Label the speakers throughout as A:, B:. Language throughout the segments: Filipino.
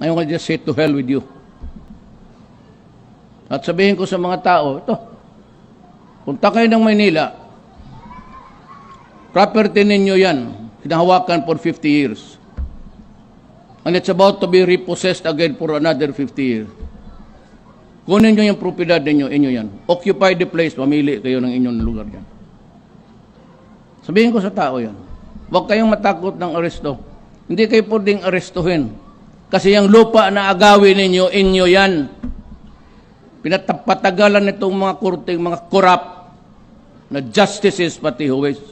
A: I will just say to hell with you. At sabihin ko sa mga tao, ito, punta kayo ng Maynila, property ninyo yan, hinahawakan for 50 years. And it's about to be repossessed again for another 50 years. Kunin nyo yung propiedad ninyo, inyo yan. Occupy the place, mamili kayo ng inyong lugar yan. Sabihin ko sa tao yan, huwag kayong matakot ng aresto. Hindi kayo pwedeng arestuhin. Kasi yung lupa na agawin ninyo, inyo yan. Pinatapatagalan nitong mga kurting, mga corrupt na justices pati huwes.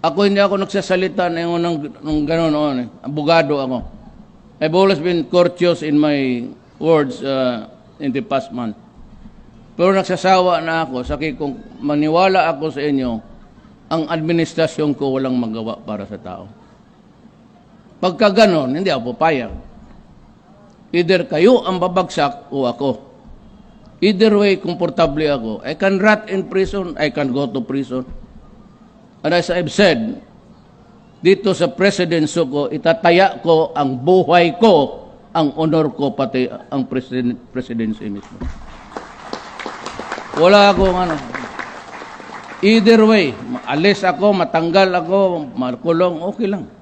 A: Ako hindi ako nagsasalita ng, ng, ng gano'n noon. Eh. Abogado ako. I've always been courteous in my words uh, in the past month. Pero nagsasawa na ako sa kung maniwala ako sa inyo, ang administrasyon ko walang magawa para sa tao. Pagka ganon, hindi ako papayag. Either kayo ang babagsak o ako. Either way, komportable ako. I can rot in prison, I can go to prison. And as I've said, dito sa presidency ko, itataya ko ang buhay ko, ang honor ko, pati ang president, presidency mismo. Wala akong ano. Either way, alis ako, matanggal ako, makulong, okay lang.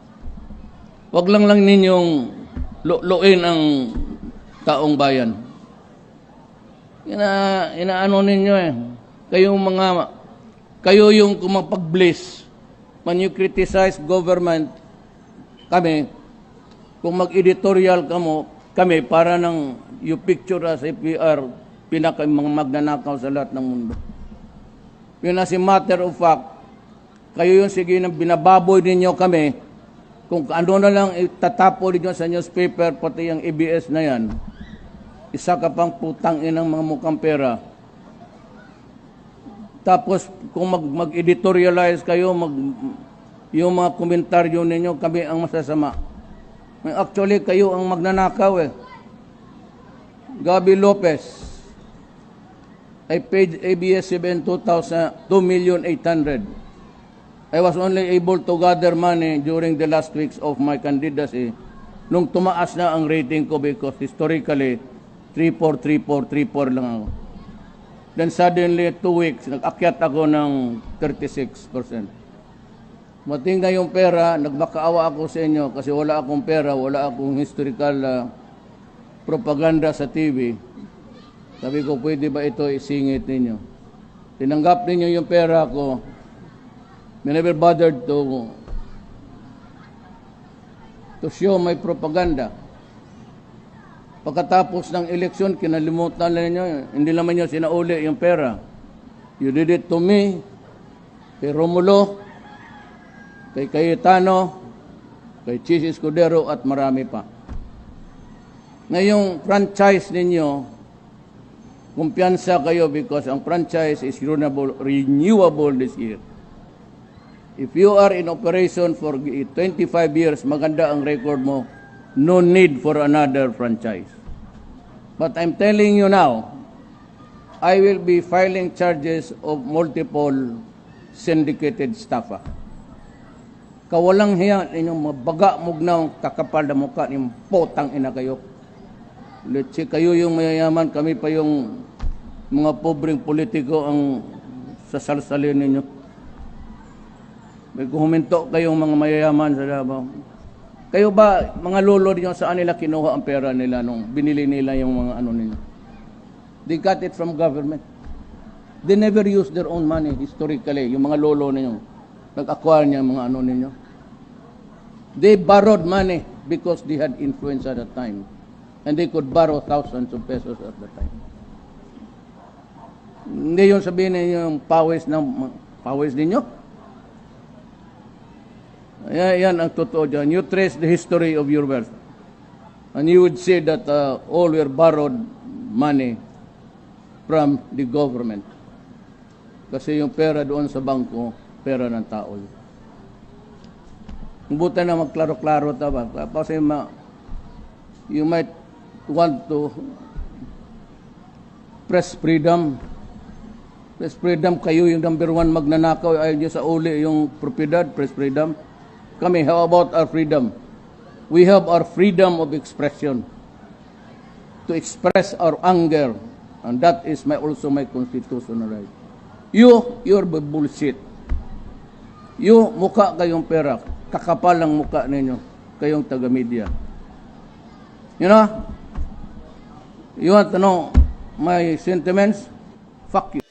A: Huwag lang lang ninyong luin ang taong bayan. Ina, inaano ninyo eh. Kayong mga, kayo yung kumapag-bliss. When you criticize government, kami, kung mag-editorial kamo, kami para ng you picture as APR, pinaka mga magnanakaw sa lahat ng mundo. Yun as a matter of fact, kayo yung sige ng binababoy ninyo kami, kung ano na lang itatapo ninyo sa newspaper, pati yung ABS na yan, isa ka pang putang inang mga mukhang pera. Tapos, kung mag, mag-editorialize kayo, mag, yung mga komentaryo ninyo, kami ang masasama. Actually, kayo ang magnanakaw eh. Gabi Lopez, I paid ABS-CBN 2,000, 2,800,000. I was only able to gather money during the last weeks of my candidacy nung tumaas na ang rating ko because historically, 3-4, 3-4, 3-4 lang ako. Then suddenly, two weeks, nag-akyat ako ng 36%. Matinga yung pera, nagmakaawa ako sa inyo kasi wala akong pera, wala akong historical uh, propaganda sa TV. Sabi ko, pwede ba ito isingit ninyo? Tinanggap ninyo yung pera ko. I never bothered to to show my propaganda. Pagkatapos ng eleksyon, kinalimutan na ninyo, hindi naman nyo sinauli yung pera. You did it to me, kay Romulo, kay Cayetano, kay Chis Escudero at marami pa. Ngayong franchise ninyo, kumpiyansa kayo because ang franchise is renewable this year. If you are in operation for 25 years, maganda ang record mo, no need for another franchise. But I'm telling you now, I will be filing charges of multiple syndicated staffa. Kawalang hiya inyong mabaga mugnaw kakapal na mukha ng potang ina kayo. Let's kayo yung mayayaman, kami pa yung mga pobreng politiko ang sasalsalin ninyo. May kuhuminto kayong mga mayayaman sa Davao. Kayo ba, mga lolo niyo, saan nila kinuha ang pera nila nung binili nila yung mga ano ninyo? They got it from government. They never use their own money historically. Yung mga lolo ninyo, nag-acquire niya mga ano ninyo. They borrowed money because they had influence at the time. And they could borrow thousands of pesos at the time. Hindi yung sabihin ninyo yung pawis ng pawis ninyo. Yan, yan ang totoo dyan. You trace the history of your wealth. And you would see that uh, all were borrowed money from the government. Kasi yung pera doon sa bangko, pera ng tao. yun. Buta na magklaro-klaro taba. Kasi ma, you might want to press freedom. Press freedom, kayo yung number one magnanakaw, ayaw nyo sa uli yung propiedad, press freedom. Kami, how about our freedom? We have our freedom of expression to express our anger, and that is my also my constitutional right. You, you're bu- bullshit. You, mukha kayong pera. Kakapal ang mukha ninyo. Kayong taga-media. You know? You want to know my sentiments? Fuck you.